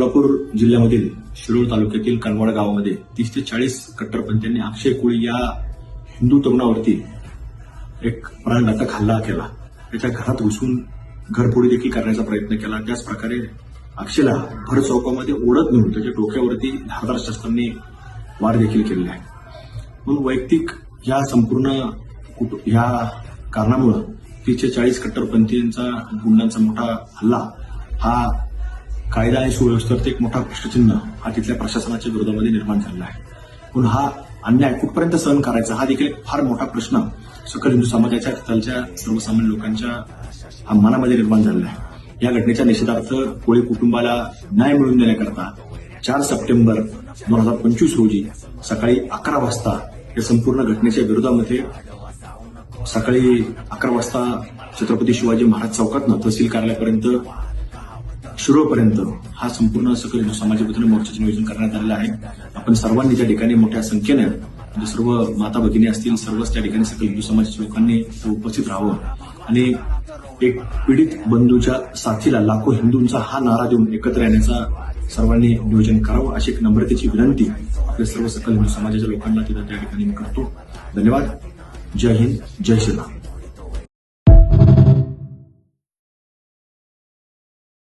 कोल्हापूर जिल्ह्यामधील शिरोळ तालुक्यातील कनवाड गावामध्ये तीस ते चाळीस कट्टरपंथ्यांनी अक्षय कुळी या हिंदू तरुणावरती एक प्राणघातक हल्ला केला. त्याच्या घरात घुसून घरफोडी देखील करण्याचा प्रयत्न केला. त्याच प्रकारे अक्षयला भर चौकामध्ये ओढत नेऊन त्याच्या डोक्यावरती धारदार शस्त्रांनी वार देखील केलेले आहे म्हणून वैयक्तिक या संपूर्ण या कारणामुळं तीसशे चाळीस कट्टरपंथीयांचा गुंडांचा मोठा हल्ला हा कायदा आणि सुव्यवस्थेवरती एक मोठा प्रश्नचिन्ह हा तिथल्या प्रशासनाच्या विरोधामध्ये निर्माण झालेला आहे. म्हणून हा अन्याय कुठपर्यंत सहन करायचा हा देखील एक फार मोठा प्रश्न सकल हिंदू समाजाच्या खालच्या सर्वसामान्य लोकांच्या मनामध्ये निर्माण झालेला आहे. या घटनेच्या निषेधार्थ कोळी कुटुंबाला न्याय मिळवून देण्याकरता चार सप्टेंबर दोन हजार पंचवीस रोजी सकाळी अकरा वाजता या संपूर्ण घटनेच्या विरोधामध्ये सकाळी अकरा वाजता छत्रपती शिवाजी महाराज चौकातनं तहसील कार्यालयापर्यंत शुरूपर्यंत हा संपूर्ण सकल हिंदू समाज वतीने मोर्चाचे नियोजन करण्यात आलेलं आहे. आपण सर्वांनी त्या ठिकाणी मोठ्या संख्येने म्हणजे सर्व माता भगिनी असतील सर्वच त्या ठिकाणी सकल हिंदू समाजाच्या लोकांनी उपस्थित राहावं. आणि एक पीडित बंधूच्या साथीला लाखो हिंदूंचा हा नारा देऊन एकत्र येण्याचा सर्वांनी नियोजन करावं अशी एक नम्रतेची विनंती आपल्या सर्व सकल हिंदू समाजाच्या लोकांना तिथं त्या ठिकाणी मी करतो. धन्यवाद. जय हिंद जय श्रीराम.